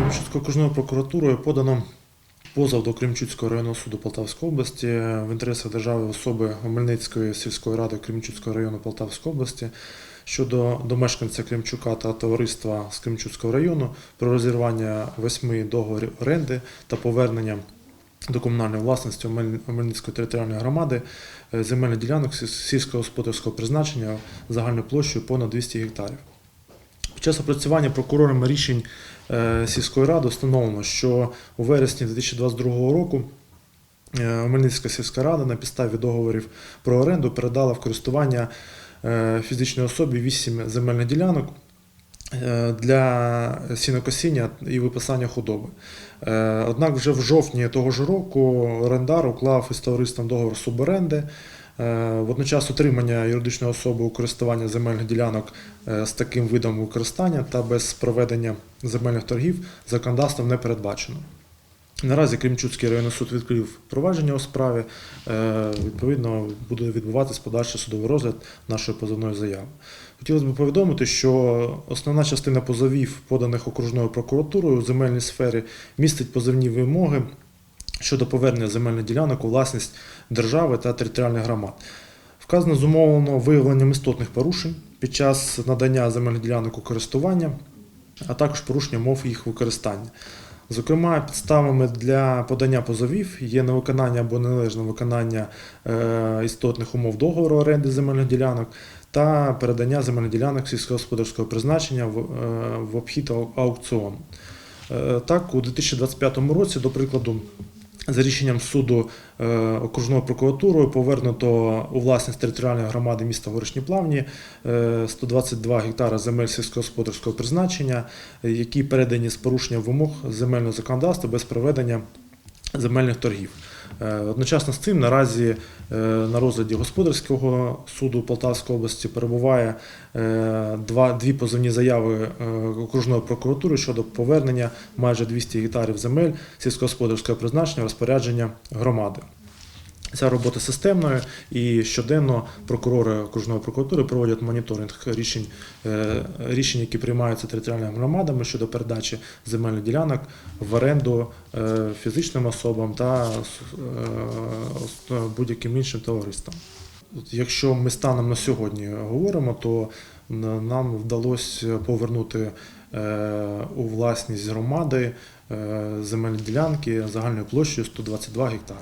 Кременчуцькою окружною прокуратурою подано позов до Кременчуцького районного суду Полтавської області в інтересах держави особи Хмельницької сільської ради Кременчуцького району Полтавської області щодо до мешканця Кремчука та товариства з Кремчуцького району про розірвання восьми договорів оренди та повернення до комунальної власності Омель- Омельницької територіальної громади е, земельних ділянок сільськогосподарського призначення загальною площею понад 200 гектарів. Під час опрацювання прокурорами рішень е, сільської ради встановлено, що у вересні 2022 року е, Омельницька сільська рада на підставі договорів про оренду передала в користування е, фізичній особі 8 земельних ділянок для сінокосіння і виписання худоби. Однак вже в жовтні того ж року орендар уклав із товариством договор суборенди. Е, Водночас отримання юридичної особи у користування земельних ділянок е, з таким видом використання та без проведення земельних торгів законодавством не передбачено. Наразі Кремчуцький районний суд відкрив провадження у справі. Е, Відповідно, буде відбуватись подальший судовий розгляд нашої позовної заяви. Хотілося б повідомити, що основна частина позовів, поданих окружною прокуратурою у земельній сфері, містить позовні вимоги щодо повернення земельних ділянок у власність держави та територіальних громад. Вказано зумовлено виявленням істотних порушень під час надання земельних ділянок у користування, а також порушення мов їх використання. Зокрема, підставами для подання позовів є невиконання або неналежне виконання е, істотних умов договору оренди земельних ділянок та передання земельних ділянок сільськогосподарського призначення в, е, обхід аукціону. Е, Так, у 2025 році, до прикладу, за рішенням суду е, окружною прокуратурою повернуто у власність територіальної громади міста Горішні Плавні е, 122 гектара земель сільськогосподарського призначення, е, які передані з порушенням вимог земельного законодавства без проведення земельних торгів. Е, Одночасно з цим наразі е, на розгляді господарського суду Полтавської області перебуває е, два, дві позовні заяви окружної прокуратури щодо повернення майже 200 гектарів земель сільськогосподарського призначення розпорядження громади. Ця робота системною і щоденно прокурори окружної прокуратури проводять моніторинг рішень, е, рішень, які приймаються територіальними громадами щодо передачі земельних ділянок в оренду е, фізичним особам та е, будь-яким іншим товариствам. Якщо ми станом на сьогодні говоримо, то нам вдалося повернути у власність громади земельні ділянки загальною площею 122 гектари.